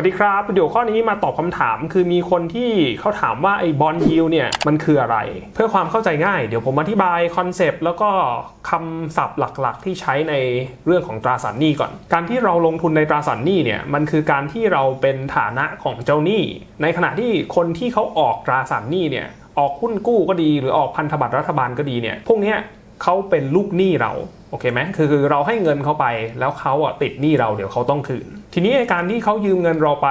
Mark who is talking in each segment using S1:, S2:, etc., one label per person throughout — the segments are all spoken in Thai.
S1: วัสดีครับเดี๋ยวข้อนี้มาตอบคำถาม คือมีคนที่เขาถามว่าไอ้บอลยิวเนี่ยมันคืออะไร เพื่อความเข้าใจง่าย เดี๋ยวผมอธิบายคอนเซปต์แล้วก็คำศัพท์หลักๆ ที่ใช้ในเรื่องของตราสารหนี้ก่อน การที่เราลงทุนในตราสารหนี้เนี่ยมันคือการที่เราเป็นฐานะของเจ้าหนี้ ในขณะที่คนที่เขาออกตราสารหนี้เนี่ยออกหุ้นกู้ก็ดีหรือออกพันธบัตรรัฐบาลก็ดีเนี่ยพวกนี้เขาเป็นลูกหนี้เราโอเคไหมคือคือเราให้เงินเขาไปแล้วเขาอะติดหนี้เราเดี๋ยวเขาต้องคืน ทีนี้การที่เขายืมเงินเราไป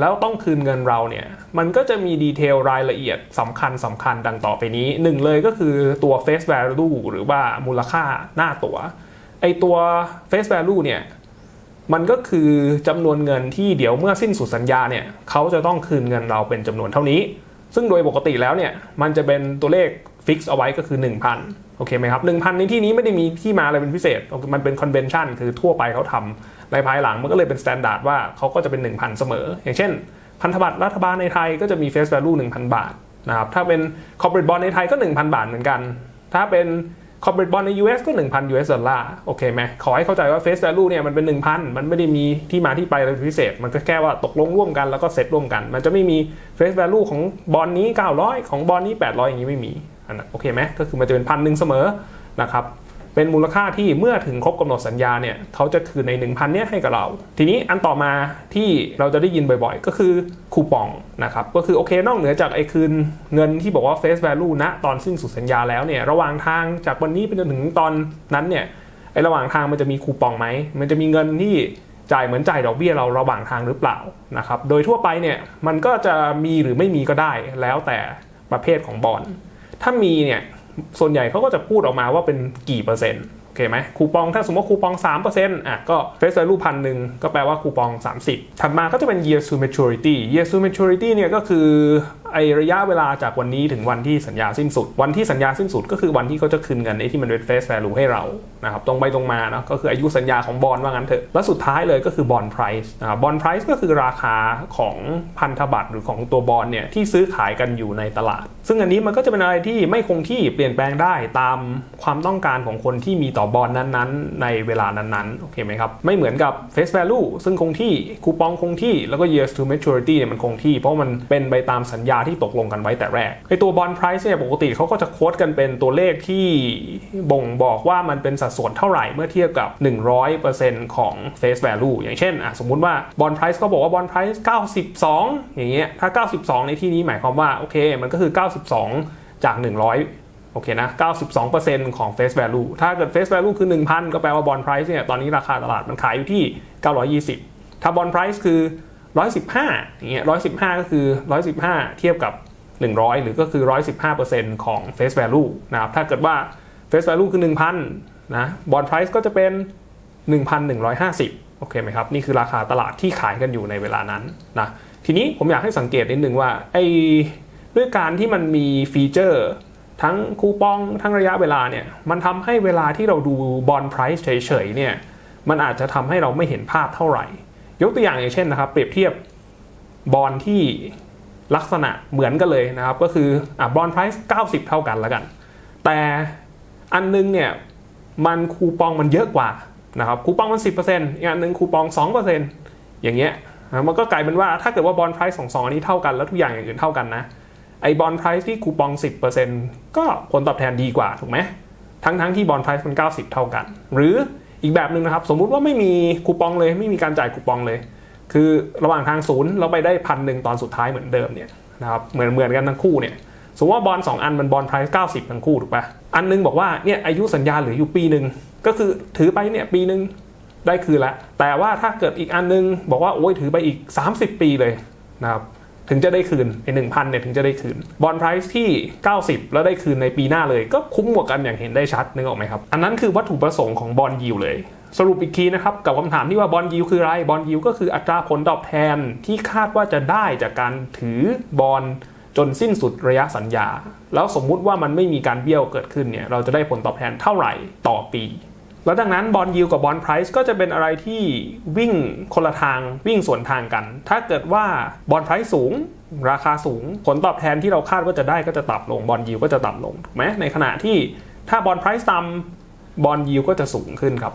S1: แล้วต้องคืนเงินเราเนี่ย มันก็จะมีดีเทลรายละเอียดสำคัญสำคัญดังต่อไปนี้หนึ่งเลยก็คือตัว face value หรือว่ามูลค่าหน้าตัวไอตัว face value เนี่ย มันก็คือจำนวนเงินที่เดี๋ยวเมื่อสิ้นสุดสัญญาเนี่ยเขาจะต้องคืนเงินเราเป็นจำนวนเท่านี้ ซึ่งโดยปกติแล้วเนี่ย มันจะเป็นตัวเลขฟิกซ์เอาไว้ก็คือ 1,000โอเคไหมครับ1,000ในที่นี้ไม่ได้มีที่มาอะไรเป็นพิเศษ มันเป็นคอนเวนชั่นคือทั่วไปเขาทำ ในภายหลังมันก็เลยเป็นสแตนดาร์ดว่าเขาก็จะเป็น 1,000 เสมอ อย่างเช่น พันธบัตรรัฐบาลในไทยก็จะมี face value 1,000 บาทนะครับถ้าเป็น corporate bond ในไทยก็ 1,000 บาทเหมือนกัน ถ้าเป็น corporate bond ใน US ก็ 1,000 US ดอลลาร์โอเคไหมขอให้เข้าใจว่า face value เนี่ยมันเป็น 1,000 มันไม่ได้มีที่มาที่ไปอะไรพิเศษ มันก็แค่ว่าตกลงร่วมกันแล้วก็เซ็ตร่วมกัน มันจะไม่มี face value ของบอลนี้ 900 ของบอลนี้ 800 อย่างนี้ไม่มีอันนั้นโอเคไหมก็คือมันจะเป็นพันหนึ่งเสมอนะครับ เป็นมูลค่าที่เมื่อถึงครบกำหนดสัญญาเนี่ยเขาจะคืนใน 1,000เนี่ยให้กับเรา ทีนี้อันต่อมาที่เราจะได้ยินบ่อยๆ ก็คือคูปองนะครับก็คือโอเคนอกเหนือจากไอ้คืนเงินที่บอกว่า face value ณตอนสิ้นสุดสัญญาแล้วเนี่ยระหว่างทางจากวันนี้ไปจนถึงตอนนั้นเนี่ยไอ้ระหว่างทางมันจะมีคูปองไหมมันจะมีเงินที่จ่ายเหมือนจ่ายดอกเบี้ยเราระหว่างทางหรือเปล่านะครับโดยทั่วไปเนี่ยมันก็จะมีหรือไม่มีก็ได้แล้วแต่ประเภทของบอลถ้ามีเนี่ย ส่วนใหญ่เขาก็จะพูดออกมาว่าเป็นกี่เปอร์เซ็นต์โอเคไหมคูปองถ้าสมมติว่าคูปอง3%อะก็ face value พันหนึ่งก็แปลว่าคูปอง 30 ถัดมาก็จะเป็น year to maturity year to maturity เนี่ยก็คือ ไอระยะเวลาจากวันนี้ถึงวันที่สัญญาสิ้นสุด วันที่สัญญาสิ้นสุดก็คือวันที่เขาจะคืนเงินไอที่มันเป็น face value ให้เรานะครับตรงไปตรงมาเนาะก็คืออายุสัญญาของบอลว่างั้นเถอะ แล้วสุดท้ายเลยก็คือบอล price นะครับบอล price ก็คือราคาของพันธบัตรหรือของตัวบอลเนี่ยที่ซื้อขายกันอยู่ในตลาด ซึ่งอันนี้มันก็จะเป็นอะไรที่ไม่คงที่เปลี่ยนแปลงได้ตามความต้องการของคนที่มีต่อบอลนั้นๆ ในเวลานั้นๆโอเคไหมครับไม่เหมือนกับ face value ซึ่งคงที่คูปองคงที่แล้วก็ years to maturity เนี่ยมันคงที่ เพราะมันเป็นไปตามสัญญาที่ตกลงกันไว้แต่แรกไอตัวบอล price เนี่ยปกติเขาก็จะโค้ดกันเป็นตัวเลขที่บ่งบอกว่ามันเป็นสัดส่วนเท่าไหร่เมื่อเทียบกับ 100%ของ face value อย่างเช่นอะสมมุติว่าบอล price เขาบอกว่าบอล price 92 อย่างเงี้ยถ้า 92 ในที่นี้หมายความว่าโอเคมันก็คือ 92 จาก 100โอเคนะ 92%ของ face value ถ้าเกิด face value คือ 1,000 ก็แปลว่า bond price เนี่ย ตอนนี้ราคาตลาดมันขายอยู่ที่ 920 ถ้า bond price คือ 115อย่างเงี้ย115 ก็คือ 115 เทียบกับ 100 หรือก็คือ 115%ของ face value นะครับ ถ้าเกิดว่า face value คือ 1,000 นะ bond price ก็จะเป็น 1,150 โอเคไหมครับ นี่คือราคาตลาดที่ขายกันอยู่ในเวลานั้นนะ ทีนี้ผมอยากให้สังเกตนิดนึงว่าไอ้ด้วยการที่มันมีฟีเจอร์ทั้งคูปองทั้งระยะเวลาเนี่ย มันทำให้เวลาที่เราดูบอลไพรซ์เฉยๆเนี่ย มันอาจจะทำให้เราไม่เห็นภาพเท่าไหร่ ยกตัวอย่างอย่างเช่นนะครับ เปรียบเทียบบอลที่ลักษณะเหมือนกันเลยนะครับ ก็คืออะบอลไพรซ์90 เท่ากันแล้วกัน แต่อันนึงเนี่ยมันคูปองมันเยอะกว่านะครับคูปองมัน 10%อีกอันนึงคูปอง 2%อย่างเงี้ยมันก็กลายเป็นว่าถ้าเกิดว่าบอลไพรซ์ของสองอันนี้เท่ากันแล้วทุกอย่างอย่างอื่นเท่ากันนะไอบอลไพรซ์ที่คูปอง 10%ก็ผลตอบแทนดีกว่าถูกไหมทั้งทั้งที่บอลไพรซ์มัน 90 เท่ากัน หรือ อีกแบบหนึ่งนะครับ สมมุติว่าไม่มีคูปองเลย ไม่มีการจ่ายคูปองเลย คือระหว่างทางศูนย์เราไปได้พันหนึ่งตอนสุดท้ายเหมือนเดิมเนี่ยนะครับเหมือนเหมือนกันทั้งคู่เนี่ยสมมติว่าบอล2อันมันบอลไพรซ์90ทั้งคู่ถูกปะอันนึงบอกว่าเนี่ยอายุสัญญาเหลืออยู่ปีหนึ่งก็คือถือไปเนี่ยปีหนึ่งได้คืนละแต่ว่าถ้าเกิดอีกอันนึงบอกว่าโอ้ยถือไปอีก 30 ปีเลยนะครับ ถึงจะได้คืนไอ้หนึ่งพันเนี่ยถึงจะได้คืนบอลไพรซ์ที่ 90 แล้วได้คืนในปีหน้าเลยก็คุ้มกว่ากันอย่างเห็นได้ชัดนึกออกไหมครับ อันนั้นคือวัตถุประสงค์ของบอลยิวเลย สรุปอีกทีนะครับ กับคำถามที่ว่าบอลยิวคืออะไรบอลยิวก็คืออัตราผลตอบแทนที่คาดว่าจะได้จากการถือบอลจนสิ้นสุดระยะสัญญา แล้วสมมุติว่ามันไม่มีการเบี้ยวเกิดขึ้นเนี่ยเราจะได้ผลตอบแทนเท่าไหร่ต่อปี แล้วดังนั้นบอลยิวกับบอลไพรซ์ก็จะเป็นอะไรที่วิ่งคนละทางวิ่งสวนทางกัน ถ้าเกิดว่าบอลไพรซ์สูงราคาสูง ผลตอบแทนที่เราคาดว่าจะได้ก็จะต่ำลงบอลยิวก็จะต่ำลงถูกไหมในขณะที่ถ้าบอลไพรซ์ต่ำบอลยิวก็จะสูงขึ้นครับ